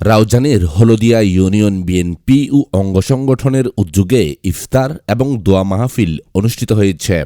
রাউজানের হলদিয়া union BNP ও অঙ্গ সংগঠনের উদ্যোগে ইফতার এবং দোয়া মাহফিল অনুষ্ঠিত হয়েছে।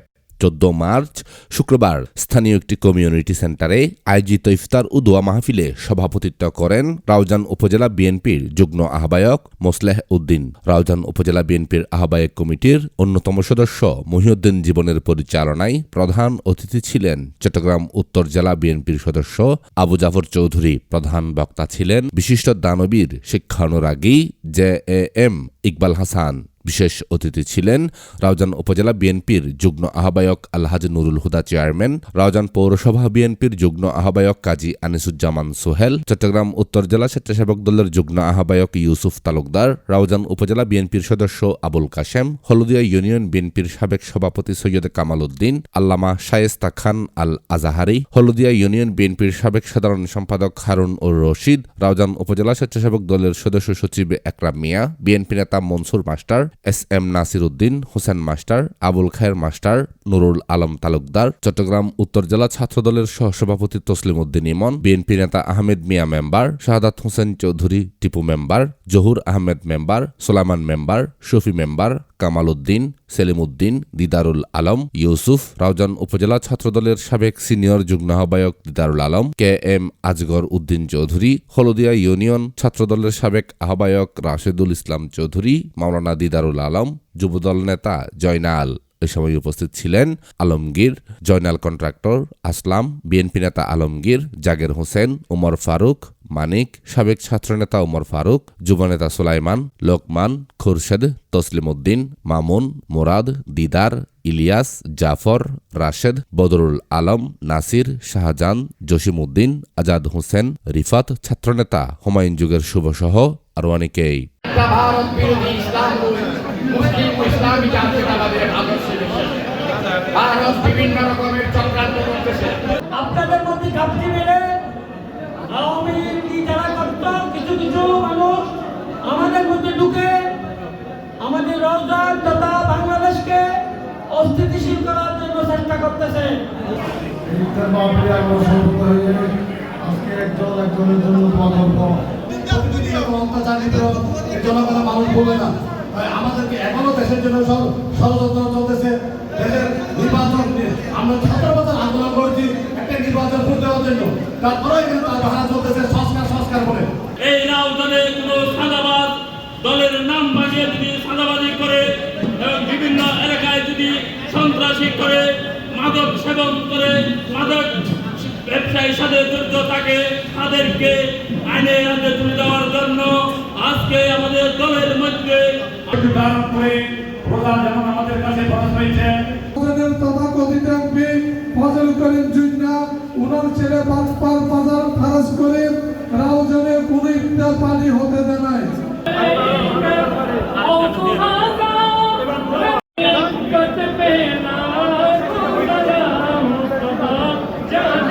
চোদ্দ মার্চ, শুক্রবার স্থানীয় একটি কমিউনিটি সেন্টারে আয়োজিত ইফতার ও দোয়া মাহফিলে সভাপতিত্ব করেন রাউজান উপজেলা বিএনপির যুগ্ম আহ্বায়ক মোসলেহ উদ্দিন। রাউজান উপজেলা বিএনপির আহ্বায়ক কমিটির অন্যতম সদস্য মহিউদ্দিন জীবনের পরিচালনায় প্রধান অতিথি ছিলেন চট্টগ্রাম উত্তর জেলা বিএনপির সদস্য আবু জাফর চৌধুরী। প্রধান বক্তা ছিলেন বিশিষ্ট দানবীর শিক্ষানুরাগী J A M Iqbal Hasan. বিশেষ অতিথি ছিলেন রাউজান উপজেলা বিএনপির যুগ্ম আহ্বায়ক আলহাজ নুরুল হুদা চেয়ারম্যান, রাউজান পৌরসভা বিএনপির যুগ্ম আহ্বায়ক কাজী আনিসুজ্জামান সোহেল, চট্টগ্রাম উত্তর জেলা স্বেচ্ছাসেবক দলের যুগ্ম আহ্বায়ক ইউসুফ তালুকদার, রাউজান উপজেলা বিএনপির সদস্য আবুল কাশেম, হলদিয়া ইউনিয়ন বিএনপির সাবেক সভাপতি সৈয়দ কামাল উদ্দিন, আল্লামা শায়েস্তা খান আল আজাহারি, হলদিয়া ইউনিয়ন বিএনপির সাবেক সাধারণ সম্পাদক হারুন ও রশিদ, রাউজান উপজেলা স্বেচ্ছাসেবক দলের সদস্য সচিব একরাম মিয়া, বিএনপি নেতা Mansur master S M Nasir Uddin Hossain master, Abul Khair master, Nurul Alam Talukdar, Chattogram উত্তর জেলা ছাত্রদলের সহসভাপতি তসলিম উদ্দিন ইমন, বিএনপি নেতা Ahmed Mia member, Shahadat Hossain Chowdhury Tipu member, Zahur Ahmed member, Solaman member, Shafi member Kamal Uddin Selim Uddin Didarul Alam, Yusuf, Raozan উপজেলা ছাত্রদলের সাবেক senior যুগ্ম আহ্বায়ক Didarul Alam, K M Azgar Uddin Chowdhury, Haldia union ছাত্রদলের সাবেক আহ্বায়ক রাশেদুল ইসলাম চৌধুরী, মাওলানা দিদারুল আলম, যুবদল নেতা জয়নাল। এ সময় উপস্থিত ছিলেন আলমগীর, জয়নাল কন্ট্রাক্টর আসলাম, বিএনপি নেতা আলমগীর, জাগের হোসেন, উমর ফারুক, মানিক, সাবেক ছাত্রনেতা উমর ফারুক যুবনেতা সুলাইমান, লোকমান, খুরশেদ, তসলিম উদ্দিন, মামুন, মুরাদ, দিদার, ইলিয়াস, জাফর, রাশেদ, বদরুল আলম, নাসির, শাহজাহান, জসিম উদ্দিন, আজাদ হোসেন, রিফাত, ছাত্রনেতা হুমায়ুন যুগের শুভসহ আরও অনেকেই একটা ভারত বিরোধী ইসলাম মুসলিম ও ইসলামী জাতীয়তাবাদের আদর্শ দেশে ভারত বিভিন্ন রকমের চক্রান্ত করতেছে। আপনাদের মধ্যে ঘাপটি মেরে আওয়ামী লীগ যারা করত কিছু কিছু মানুষ আমাদের মধ্যে ঢুকে আমাদের রোজগার তথা বাংলাদেশকে অস্থিতিশীল করার জন্য চেষ্টা করতেছে। আজকে একজন একজনের জন্য মানুষ বলে না। আমাদেরকে এখনও দেশের জন্য সব ষড়যন্ত্র চলতেছে। জন্য তারপরেও এখানে তার ভাড়া চলতেছে সংস্কার সংস্কার বলে। এই রাউজানে কোনো সাদাবাদ দলের নাম বানিয়ে যদি সাদাবাদি করে এবং বিভিন্ন এলাকায় যদি সন্ত্রাসী করে মাদক সেবন করে মাদক ব্যবসায়ীর সাথে জড়িত থাকে তাদেরকে আইনে হাতে তুলে দেওয়ার জন্য আজকে আমাদের দলের মধ্যে করে প্রধান যেমন আমাদের কাছে খরচ হয়েছে। উনার ছেলে বাজপাল বাজার খারাজ করে রাউজানে কোনো ইফতার পানি হতে দেয় নাই।